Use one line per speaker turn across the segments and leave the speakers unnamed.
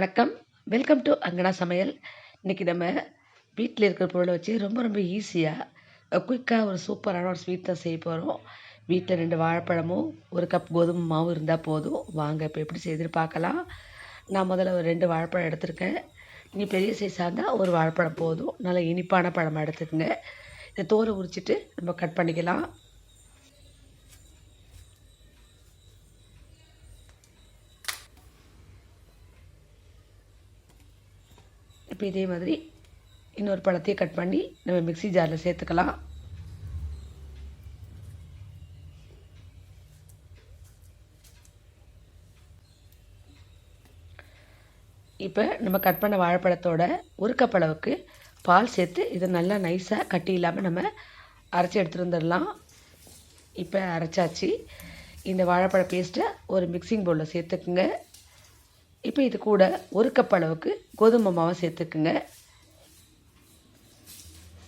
வணக்கம். Welcome to அங்கனா சமையல். இன்றைக்கி நம்ம வீட்டில் இருக்கிற பொருளை வச்சு ரொம்ப ரொம்ப ஈஸியாக குயிக்காக ஒரு சூப்பரான ஒரு ஸ்வீட் தான் செய்ய போகிறோம் வீட்டில் ரெண்டு வாழைப்பழமும் ஒரு கப் கோதுமை மாவும் இருந்தால் போதும். வாங்க இப்போ எப்படி செய்துன்னு பார்க்கலாம். நான் முதல்ல ஒரு ரெண்டு வாழைப்பழம் எடுத்திருக்கேன். நீ பெரிய சைஸாக இருந்தால் ஒரு வாழைப்பழம் போதும். நல்லா இனிப்பான பழமாக எடுத்துக்கோங்க. இதை தோலை உரிச்சிட்டு நம்ம கட் பண்ணிக்கலாம். இப்போ இதே மாதிரி இன்னொரு பழத்தையும் கட் பண்ணி நம்ம மிக்ஸி ஜாரில் சேர்த்துக்கலாம். இப்போ நம்ம கட் பண்ண வாழைப்பழத்தோட உருக்கப்பளவுக்கு பால் சேர்த்து இதை நல்லா நைஸாக கட்டி இல்லாமல் நம்ம அரைச்சி எடுத்துகிட்டு வந்துடலாம் இப்போ அரைச்சாச்சு. இந்த வாழைப்பழ பேஸ்ட்டை ஒரு மிக்சிங் பவுலில் சேர்த்துக்குங்க. இப்போ இது கூட ஒரு கப் அளவுக்கு கோதுமை மாவை சேர்த்துக்குங்க.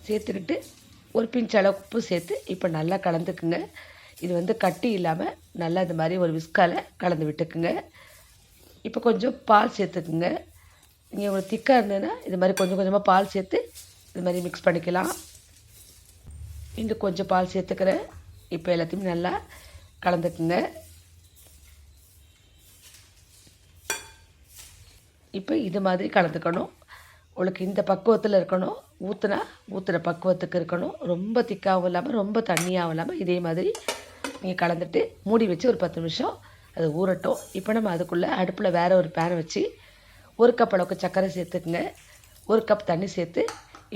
சேர்த்துக்கிட்டு ஒரு பிஞ்ச் அளவு உப்பு சேர்த்து இப்போ நல்லா கலந்துக்குங்க. இது வந்து கட்டி இல்லாமல் நல்லா இந்த மாதிரி ஒரு விஸ்கால் கலந்து விட்டுக்குங்க. இப்போ கொஞ்சம் பால் சேர்த்துக்குங்க. நீங்கள் உங்களுக்கு திக்காக இருந்ததுன்னா இது மாதிரி கொஞ்சம் கொஞ்சமாக பால் சேர்த்து இது மாதிரி மிக்ஸ் பண்ணிக்கலாம். இன்னும் கொஞ்சம் பால் சேர்த்துக்கிறேன். இப்போ எல்லாத்தையும் நல்லா கலந்துக்குங்க. இப்போ இது மாதிரி கலந்துக்கணும். உங்களுக்கு இந்த பக்குவத்தில் இருக்கணும். ஊற்றுனா ஊற்றுற பக்குவத்துக்கு இருக்கணும். ரொம்ப திக்காகவும் இல்லாமல் ரொம்ப தண்ணியாகவும் இல்லாமல் இதே மாதிரி நீங்கள் கலந்துட்டு மூடி வச்சு ஒரு பத்து நிமிஷம் அது ஊறட்டும். இப்போ நம்ம அதுக்குள்ளே அடுப்பில் வேறு ஒரு பேனை வச்சு ஒரு கப் அளவுக்கு சர்க்கரை சேர்த்துக்குங்க. ஒரு கப் தண்ணி சேர்த்து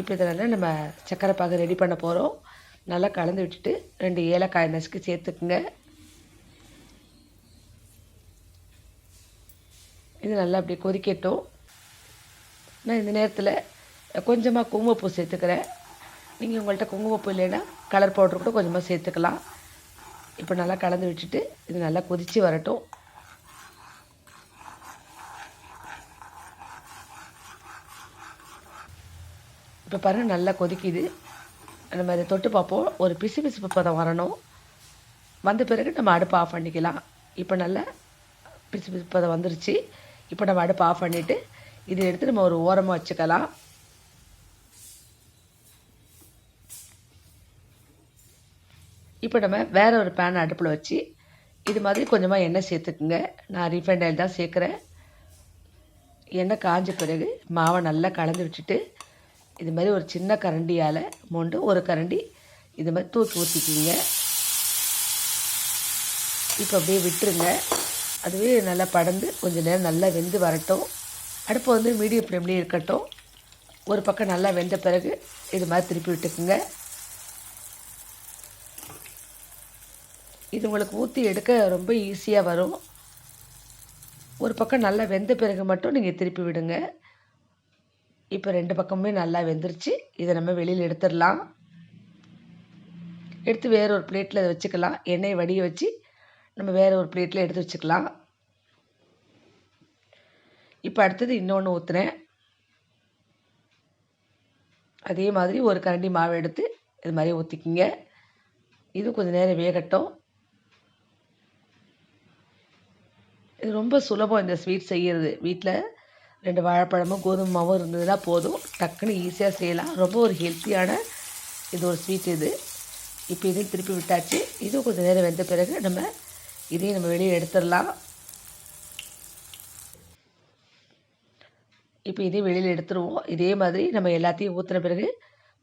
இப்போ இதனால் நம்ம சர்க்கரை பாகு ரெடி பண்ண போகிறோம் நல்லா கலந்து விட்டுட்டு ரெண்டு ஏலக்காய் நசுக்கு சேர்த்துக்குங்க. இது நல்லா அப்படியே கொதிக்கட்டும். நான் இந்த நேரத்தில் கொஞ்சமாக குங்குமப்பூ சேர்த்துக்கிறேன். நீங்கள் உங்கள்கிட்ட குங்குமப்பூ இல்லைன்னா கலர் பவுடர் கூட கொஞ்சமாக சேர்த்துக்கலாம். இப்போ நல்லா கலந்து விட்டுட்டு இது நல்லா கொதித்து வரட்டும். இப்போ பாருங்கள் நல்லா கொதிக்குது. நம்ம அதை தொட்டு பார்ப்போம். ஒரு பிசு பிசுப்பு பதம் வரணும். வந்த பிறகு நம்ம அடுப்பு ஆஃப் பண்ணிக்கலாம். இப்போ நல்லா பிசு பிசு பதம் வந்துருச்சு. இப்போ நம்ம அடுப்பு ஆஃப் பண்ணிவிட்டு இதை எடுத்து நம்ம ஒரு ஓரமாக வச்சுக்கலாம். இப்போ நம்ம வேறு ஒரு பேன் அடுப்பில் வச்சு இது மாதிரி கொஞ்சமாக எண்ணெய் சேர்த்துக்குங்க. நான் ரீஃபைண்ட் ஆயில் தான் சேர்க்குறேன். எண்ணெய் காஞ்ச பிறகு மாவை நல்லா கலந்து விட்டுட்டு இது மாதிரி ஒரு சின்ன கரண்டியால் மொண்டு ஒரு கரண்டி இது மாதிரி தூக்கி ஊற்றிக்கிங்க இப்போ அப்படியே விட்டுருங்க. அதுவே நல்லா படந்து கொஞ்சம் நேரம் நல்லா வெந்து வரட்டும். அடுப்பு வந்து மீடியம் ஃப்ளேம்லேயே இருக்கட்டும். ஒரு பக்கம் நல்லா வெந்த பிறகு இது மாதிரி திருப்பி விட்டுக்குங்க. இது உங்களுக்கு ஊற்றி எடுக்க ரொம்ப ஈஸியாக வரும். ஒரு பக்கம் நல்லா வெந்த பிறகு மட்டும் நீங்கள் திருப்பி விடுங்க. இப்போ ரெண்டு பக்கமுமே நல்லா வெந்துருச்சு. இதை நம்ம வெளியில் எடுத்துடலாம். எடுத்து வேற ஒரு பிளேட்டில் வச்சுக்கலாம். எண்ணெயை வடிய வச்சு நம்ம வேறு ஒரு பிளேட்டில் எடுத்து வச்சுக்கலாம். இப்போ அடுத்தது இன்னொன்று ஊற்றுனேன் அதே மாதிரி ஒரு கரண்டி மாவு எடுத்து இது மாதிரி ஊற்றிக்கிங்க இது கொஞ்சம் நேரம் வேகட்டும். இது ரொம்ப சுலபம் இந்த ஸ்வீட் செய்கிறது வீட்டில் ரெண்டு வாழைப்பழமும் கோதுமை மாவும் இருந்ததுன்னா போதும். டக்குன்னு ஈஸியாக செய்யலாம். ரொம்ப ஒரு ஹெல்த்தியான இது ஒரு ஸ்வீட் இது. இப்போ இதையும் திருப்பி விட்டாச்சு. இதுவும் கொஞ்சம் நேரம் வெந்த பிறகு நம்ம இதையும் நம்ம வெளியே எடுத்துடலாம். இப்போ இதையும் வெளியில் எடுத்துருவோம். இதே மாதிரி நம்ம எல்லாத்தையும் ஊற்றின பிறகு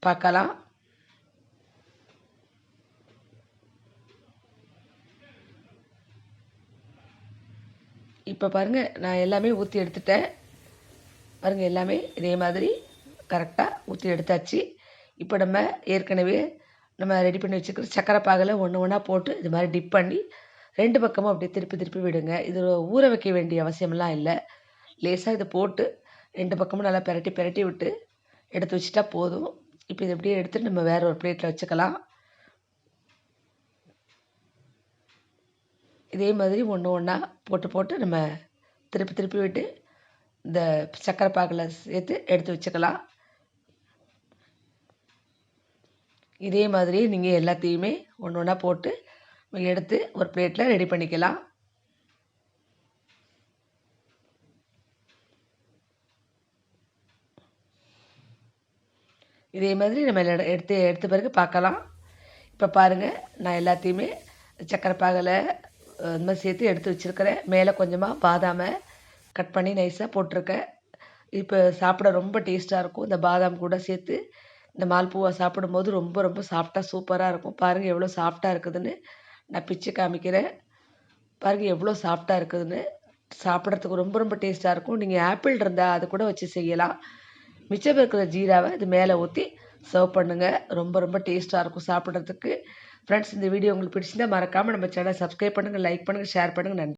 பார்க்கலாம். இப்போ பாருங்கள் நான் எல்லாமே ஊற்றி எடுத்துட்டேன். பாருங்கள் எல்லாமே இதே மாதிரி கரெக்டாக ஊற்றி எடுத்தாச்சு. இப்போ நம்ம ஏற்கனவே நம்ம ரெடி பண்ணி வச்சுக்கிற சக்கரை பாகில் ஒன்று ஒன்றா போட்டு இது மாதிரி டிப் பண்ணி ரெண்டு பக்கமும் அப்படியே திருப்பி திருப்பி விடுங்க. இது ஊற வைக்க வேண்டிய அவசியம்லாம் இல்லை. லேசாக இதை போட்டு ரெண்டு பக்கமும் நல்லா பெரட்டி பெரட்டி விட்டு எடுத்து வச்சுட்டா போதும். இப்போ இதை அப்படியே எடுத்துகிட்டு நம்ம வேறு ஒரு பிளேட்டில் வச்சுக்கலாம். இதே மாதிரி ஒன்று ஒன்றா போட்டு போட்டு நம்ம திருப்பி திருப்பி விட்டு இந்த சக்கரை பாகில் சேர்த்து எடுத்து வச்சுக்கலாம். இதே மாதிரி நீங்கள் எல்லாத்தையுமே ஒன்று ஒன்றா போட்டு எடுத்து ஒரு பிளேட்டில் ரெடி பண்ணிக்கலாம். இதே மாதிரி நம்ம எடுத்து எடுத்த பிறகு பார்க்கலாம். இப்போ பாருங்கள் நான் எல்லாத்தையுமே சக்கரை பாகலை இந்த மாதிரி சேர்த்து எடுத்து வச்சுருக்கிறேன். மேலே கொஞ்சமாக பாதாமை கட் பண்ணி நைஸாக போட்டிருக்கேன். இப்போ சாப்பிட ரொம்ப டேஸ்ட்டாக இருக்கும். இந்த பாதாம் கூட சேர்த்து இந்த மால்பூவை சாப்பிடும்போது ரொம்ப ரொம்ப சாஃப்டாக சூப்பராக இருக்கும். பாருங்கள் எவ்வளோ சாஃப்டாக இருக்குதுன்னு. நான் பிச்சு காமிக்கிறேன். பாருங்கள் எவ்வளோ சாஃப்டாக இருக்குதுன்னு. சாப்பிட்றதுக்கு ரொம்ப ரொம்ப டேஸ்ட்டாக இருக்கும். நீங்கள் ஆப்பிள் இருந்தால் அது கூட வச்சு செய்யலாம். மிச்சம் இருக்கிற ஜீராவை இது மேலே ஊற்றி சர்வ் பண்ணுங்கள் ரொம்ப ரொம்ப டேஸ்ட்டாக இருக்கும் சாப்பிட்றதுக்கு. ஃப்ரெண்ட்ஸ் இந்த வீடியோ உங்களுக்கு பிடிச்சிருந்தால் மறக்காமல் நம்ம சேனலை சப்ஸ்கிரைப் பண்ணுங்கள் லைக் பண்ணுங்கள் ஷேர் பண்ணுங்கள் நன்றி.